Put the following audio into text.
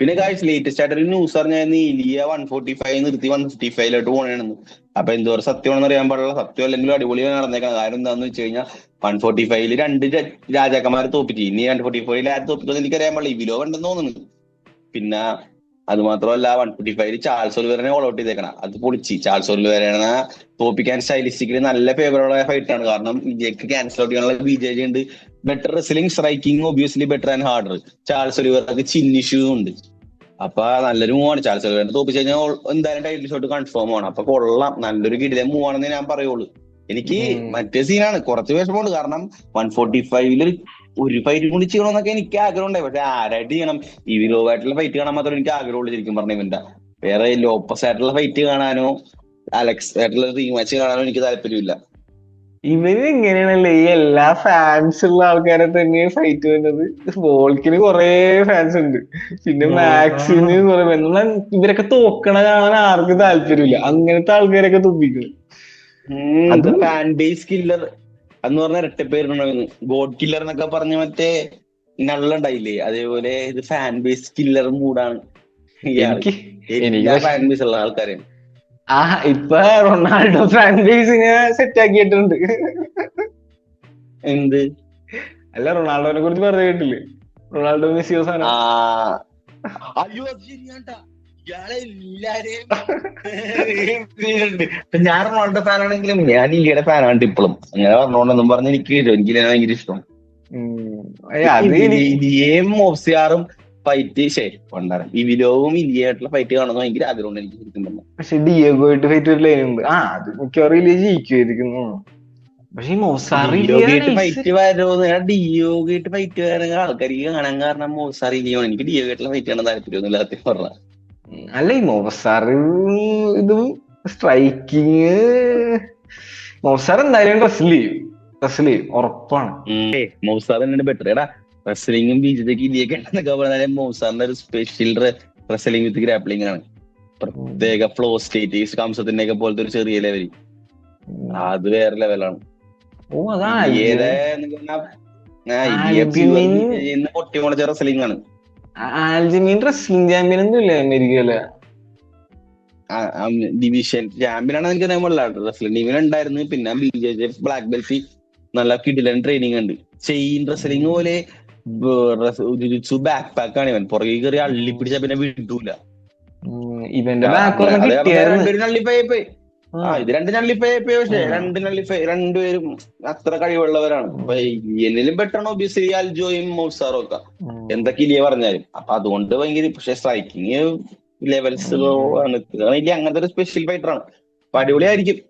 പിന്നെ കാഴ്ച ലേറ്റസ്റ്റ് ആയിട്ട് ഒരു ന്യൂസ് അറിഞ്ഞായിരുന്നു ഇലിയ വൺ ഫോർട്ടി ഫൈവ് നിർത്തി വൺ ഫിഫ്റ്റി ഫൈവിലോട്ട് പോകണമെന്ന് അപ്പൊ എന്തോരം സത്യമാണെന്ന് അറിയാൻ പാടില്ല. സത്യം അല്ലെങ്കിൽ അടിപൊളി നടന്നേക്കണം കാര്യം എന്താണെന്ന് വെച്ച് കഴിഞ്ഞാൽ വൺ ഫോർട്ടി ഫൈവിൽ രണ്ട് രാജാക്കന്മാരെ തോപ്പിച്ചു. ഇനി വൺ ഫോർട്ടി ഫൈവിൽ ആര് എനിക്ക് എനിക്കറിയാൻ പാടില്ല. ഇവിലോ ഉണ്ടെന്ന് തോന്നുന്നു. പിന്നെ അത് മാത്രമല്ല വൺ ഫോർട്ടി ഫൈവിൽ ചാൾസ് ഒലിവറിനെ ഓൾ ഔട്ട് ചെയ്തേക്കണം. അത് പൊളിച്ച്. ചാൾസ് ഒലിവറിനെ തോപ്പിക്കാൻ സ്റ്റൈലിസ്റ്റിക്കലി നല്ല ഫേവറബിൾ ഫൈറ്റ് ആണ്. കാരണം വിജയ്ക്ക് ക്യാൻസൽ ഔട്ട് ചെയ്യാനുള്ള ബി ജെ ജി ഉണ്ട്. Better wrestling striking obviously better and harder Charles ഒലിവർക്ക് chin issue ഉണ്ട്. അപ്പൊ നല്ലൊരു മൂവാണ്. ചാൾസ് തോപ്പിച്ച് കഴിഞ്ഞാൽ എന്തായാലും ടൈറ്റിൽ ഷോട്ട് കൺഫേം ആണ്. അപ്പൊ കൊള്ളാം. നല്ലൊരു കിടിലൻ മൂവാണെന്ന് ഞാൻ പറയുള്ളൂ. എനിക്ക് മറ്റേ സീനാണ് കുറച്ച് വിഷമമുണ്ട്. കാരണം വൺ ഫോർട്ടി ഫൈവിൽ ഒരു ഫൈറ്റ് കൂടി ചെയ്യണമെന്നൊക്കെ എനിക്ക് ആഗ്രഹം ഉണ്ടായി പക്ഷെ ആരായിട്ട് ചെയ്യണം? ഈ വിലോവായിട്ടുള്ള ഫൈറ്റ് കാണാൻ മാത്രമേ എനിക്ക് ആഗ്രഹമുള്ളൂ ശരിക്കും പറഞ്ഞ ഇവന്റെ വേറെ ലോപ്പസ് ആയിട്ടുള്ള ഫൈറ്റ് കാണാനോ അലക്സ് ആയിട്ടുള്ള റീമാച്ച് കാണാനോ എനിക്ക് താല്പര്യമില്ല. ഇവർ ഇങ്ങനെയാണല്ലേ ഈ എല്ലാ ഫാൻസ് ഉള്ള ആൾക്കാരെ തന്നെ ഫൈറ്റ് വരുന്നത്. ബോൾക്കിന് കൊറേ ഫാൻസ് ഉണ്ട്. പിന്നെ. മാക്സിന് കുറെ എന്നാൽ ഇവരൊക്കെ തോക്കണ കാണാൻ ആർക്കും താല്പര്യമില്ല. അങ്ങനത്തെ ആൾക്കാരൊക്കെ തുപ്പിക്കുന്നു അത് ഫാൻ ബേസ് കില്ലർ എന്ന് പറഞ്ഞ ഇരട്ടപ്പേരുണ്ടായിരുന്നു ഗോഡ് കില്ലർ എന്നൊക്കെ പറഞ്ഞ മറ്റേ നള്ളുണ്ടായില്ലേ അതേപോലെ ഇത് ഫാൻ ബേസ് കില്ലർ മൂടാണ് ഫാൻ ബേസ് ഉള്ള ആൾക്കാരാണ് ആ ഇപ്പൊ റൊണാൾഡോ ഫാൻ ബേസിനെ സെറ്റ് ആക്കിയിട്ടുണ്ട്. എന്ത്? അല്ല റൊണാൾഡോനെ കുറിച്ച് വെറുതെ കേട്ടില്ലേ? റൊണാൾഡോ മെസ്സിയോ അവസാനം അയ്യോ അത് ശരിയാണ്ടാ. ഇയാളെ എല്ലാരെയും ഇപ്പൊ ഞാൻ റൊണാൾഡോ ഫാനാണെങ്കിലും ഞാൻ ഇല്ലിയുടെ ഫാനാണ് ഇപ്പോഴും അങ്ങനെ പറഞ്ഞോണ്ടെന്നും പറഞ്ഞ് എനിക്ക് എനിക്ക് ഭയങ്കര ഇഷ്ടം. ഇനിയും ഓഫ്സിയാറും ഫൈറ്റ് ശരി കൊണ്ടാരം ഇവിലോവും ഇന്ത്യയായിട്ടുള്ള ഫൈറ്റ് കാണുന്ന ഭയങ്കര ആഗ്രഹമുണ്ട് എനിക്ക് ശരിക്കും പക്ഷെ ഡിയോഗോ ആയിട്ട് ഫൈറ്റ് ഒരു ലൈൻ ഉണ്ട്. ആ അത് മിക്കവാറും ഇല്ലേ ജയിക്കുമായിരിക്കുന്നു പക്ഷെ ഈ ഫൈറ്റ് വരുമോ ഡിയോഗായിട്ട് ഫൈറ്റ് വരാൻ ആൾക്കാർക്ക് കാണാൻ കാരണം മോസാർ ഇലിയാണ് എനിക്ക് ഡിയോഗായിട്ടുള്ള ഫൈറ്റ് കാണാൻ താല്പര്യമൊന്നുമില്ല സത്യം പറഞ്ഞ. അല്ല ഈ മൊസാറ് ഇതും സ്ട്രൈക്കിങ് മോസാർ എന്തായാലും റെസ്ല് ചെയ്യും. റെസ്ല് ചെയ്യും ഉറപ്പാണ്. മോസാർ തന്നെയാണ് ബെറ്റർ എടാ റെസ്ലിംഗും ബീജത്തേക്ക് ഇലിയൊക്കെ ഉണ്ടെന്നൊക്കെ പറഞ്ഞാൽ മോസാറിന്റെ ഒരു സ്പെഷ്യൽ റെസ്ലിംഗ് വിത്ത് ഗ്രാപ്ലിംഗ് ആണ്. പ്രത്യേക ഫ്ലോ സ്റ്റേറ്റ് കംസത്തിന്റെ ഒക്കെ പോലത്തെ ഒരു ചെറിയ ലെവൽ അത് വേറെ ലെവലാണ് ഓ അതാണ് ഇലിയുടെ എന്നൊക്കെ പറഞ്ഞാ, ആ, ഇലിയ ആൽബിനിൻ- pure ചെയ്യുന്ന പൊട്ടി മുളച്ച റെസ്ലിംഗ് ആണ്. ആൽജിമീൻ റെസ്ലിംഗ് ചാമ്പ്യൻ ഒന്നുമില്ലേ അമേരിക്കയിലെ? ഡിവിഷൻ ചാമ്പ്യൻ ആണ് എനിക്ക് പാടില്ല. റെസ്ലിംഗ് ടീമിൽ ഉണ്ടായിരുന്നു. പിന്നെ B J J black belt നല്ല കിടിലൻ ട്രെയിനിങ് ഉണ്ട്. ചെയിൻ റെസ്ലിംഗ് പോലെ ബാക്ക് പാക്ക് ആണ് ഇവൻ. പുറകെ കയറി അള്ളി പിടിച്ച പിന്നെ വിടൂല. ഇവന്റെ. ഇത് രണ്ട് നള്ളിപ്പോയി പക്ഷേ. രണ്ട് നള്ളിപ്പോയി രണ്ടുപേരും അത്ര കഴിവുള്ളവരാണ്. അപ്പൊ എന്നിലും ബെറ്ററാണ് ഒബിയസ്ലി അൽജോയും മൗസാറും ഒക്കെ. എന്തൊക്കെ ഇല്ലേ പറഞ്ഞാലും. അപ്പൊ അതുകൊണ്ട് ഭയങ്കര പക്ഷെ സ്ട്രൈക്കിങ് ലെവൽസ് ആണ്. അങ്ങനത്തെ ഒരു സ്പെഷ്യൽ ഫൈറ്റർ ആണ്. അപ്പൊ അടിപൊളിയായിരിക്കും.